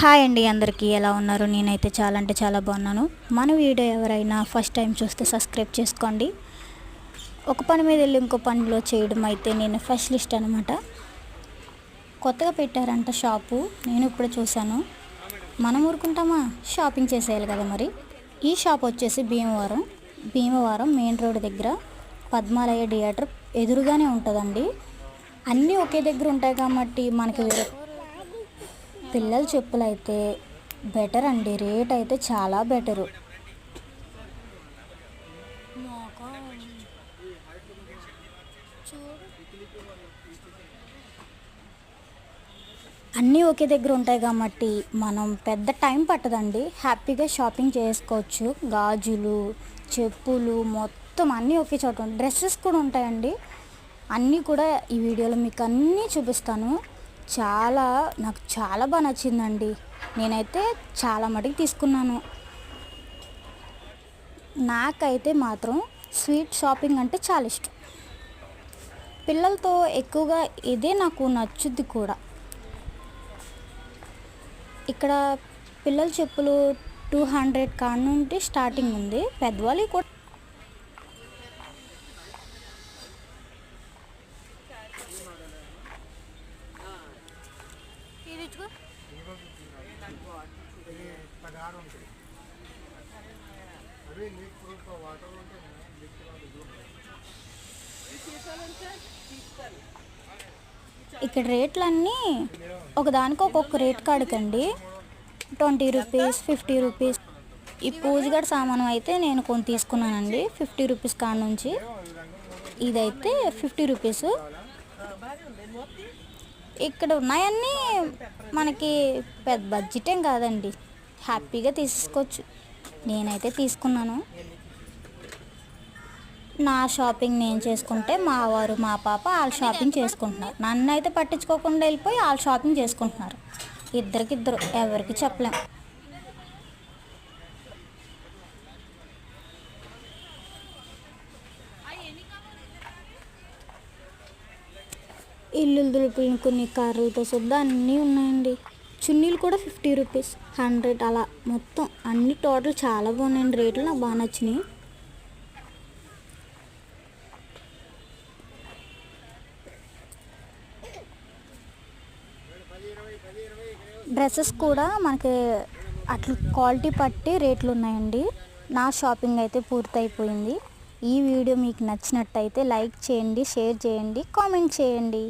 Hi అండి అందరికీ ఎలా ఉన్నారు? నేనైతే చాలా అంటే చాలా బాగున్నాను. మన వీడియో ఎవరైనా ఫస్ట్ టైం చూస్తే సబ్స్క్రైబ్ చేసుకోండి. ఒక పని మీద వెళ్ళి ఇంకో పనిలో చేయడం అయితే నేను ఫస్ట్ లిస్ట్ అనమాట కొత్తగా పెట్టారంట షాపు నేను ఇప్పుడే చూశాను. మనం ఊరుకుంటామా? షాపింగ్ చేసేయాలి కదా మరి. ఈ షాప్ వచ్చేసి భీమవరం. భీమవరం మెయిన్ రోడ్ దగ్గర పద్మాలయ థియేటర్ ఎదురుగానే ఉంటుందండి. అన్నీ ఒకే దగ్గర ఉంటాయి కాబట్టి మనకి వేరే పిల్లల చెప్పులు అయితే బెటర్ అండి. రేట్ అయితే చాలా బెటరు. అన్నీ ఒకే దగ్గర ఉంటాయి కాబట్టి మనం పెద్ద టైం పట్టదండి. హ్యాపీగా షాపింగ్ చేసుకోవచ్చు. గాజులు చెప్పులు మొత్తం అన్నీ ఒకే చోట డ్రెస్సెస్ కూడా ఉంటాయండి. అన్నీ కూడా ఈ వీడియోలో మీకు అన్నీ చూపిస్తాను. చాలా నాకు చాలా బాగా నచ్చిందండి. నేనైతే చాలా మటుకు తీసుకున్నాను. నాకైతే మాత్రం స్వీట్ షాపింగ్ అంటే చాలా ఇష్టం. పిల్లలతో ఎక్కువగా ఇదే నాకు నచ్చుద్ది కూడా. ఇక్కడ పిల్లల చెప్పులు టూ హండ్రెడ్ కాడ నుండి స్టార్టింగ్ ఉంది. పెద్దవాళ్ళు కూడా ఇక్కడ రేట్లన్నీ ఒకదానికి ఒక్కొక్క rate కాడకండి. Twenty rupees fifty rupees. ఈ పూజగడ సామాను అయితే నేను కొన్ని తీసుకున్నానండి. ఫిఫ్టీ రూపీస్ కాడ నుంచి. ఇదైతే ఫిఫ్టీ రూపీస్. ఇక్కడ ఉన్నాయన్నీ మనకి పెద్ద బడ్జెట్ ఏం కాదండి. హ్యాపీగా తీసుకోవచ్చు నేనైతే తీసుకున్నాను. నా షాపింగ్ నేను చేసుకుంటే మా వారు మా పాప వాళ్ళ షాపింగ్ చేసుకుంటున్నారు. నన్ను అయితే పట్టించుకోకుండా వెళ్ళిపోయి వాళ్ళ షాపింగ్ చేసుకుంటున్నారు. ఇద్దరికిద్దరు ఎవరికి చెప్పలేం. ఇల్లులు దులుపులు కొన్ని కార్లతో సుద్దా అన్నీ ఉన్నాయండి. చున్నీలు కూడా ఫిఫ్టీ రూపీస్. హండ్రెడ్ అలా. మొత్తం అన్ని టోటల్ చాలా బాగున్నాయండి. రేట్లు నాకు బాగా నచ్చినాయి. డ్రెస్సెస్ కూడా మనకి అట్లా క్వాలిటీ పట్టి రేట్లు ఉన్నాయండి. నా షాపింగ్ అయితే పూర్తయిపోయింది. ఈ వీడియో మీకు నచ్చినట్టయితే లైక్ చేయండి షేర్ చేయండి కామెంట్ చేయండి.